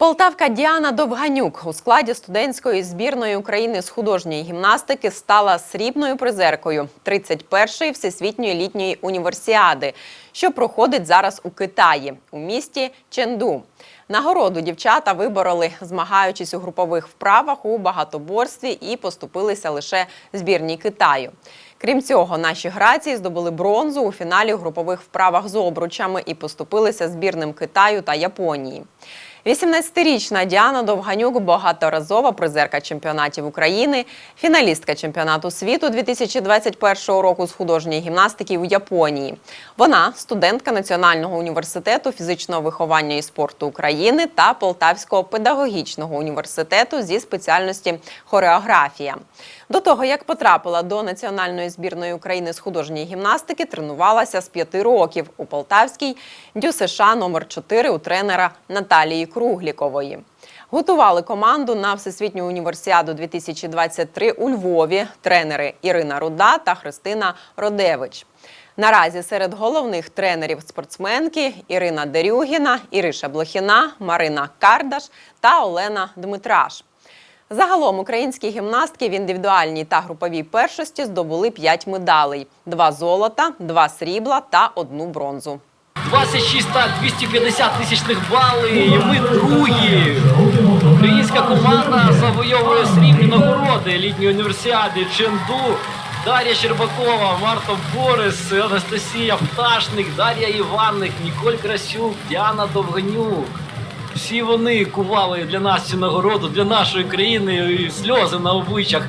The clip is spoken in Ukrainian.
Полтавка Діана Довганюк у складі студентської збірної України з художньої гімнастики стала срібною призеркою 31-ї всесвітньої літньої універсіади, що проходить зараз у Китаї у місті Ченду. Нагороду дівчата вибороли, змагаючись у групових вправах у багатоборстві і поступилися лише збірній Китаю. Крім цього, наші грації здобули бронзу у фіналі у групових вправах з обручами і поступилися збірним Китаю та Японії. 18-річна Діана Довганюк багаторазова призерка чемпіонатів України, фіналістка чемпіонату світу 2021 року з художньої гімнастики у Японії. Вона студентка Національного університету фізичного виховання і спорту України та Полтавського педагогічного університету зі спеціальності хореографія. До того як потрапила до національної збірної України з художньої гімнастики, тренувалася з п'яти років у Полтавській ДЮСШ номер 4 у тренера Наталії Круглікової. Готували команду на Всесвітню універсіаду 2023 у Львові тренери Ірина Руда та Христина Родевич. Наразі серед головних тренерів спортсменки Ірина Дерюгіна, Іриша Блохіна, Марина Кардаш та Олена Дмитраш. Загалом українські гімнастки в індивідуальній та груповій першості здобули 5 медалей: два золота, два срібла та одну бронзу. 26 та 250 тисячних балів. Ми другі. Українська команда завойовує срібні нагороди літньої універсіади Ченду. Дар'я Щербакова, Марта Борис, Анастасія Пташник, Дар'я Іванник, Ніколь Красюк, Діана Довганюк. Всі вони кували для нас цю нагороду, для нашої країни і сльози на обличчях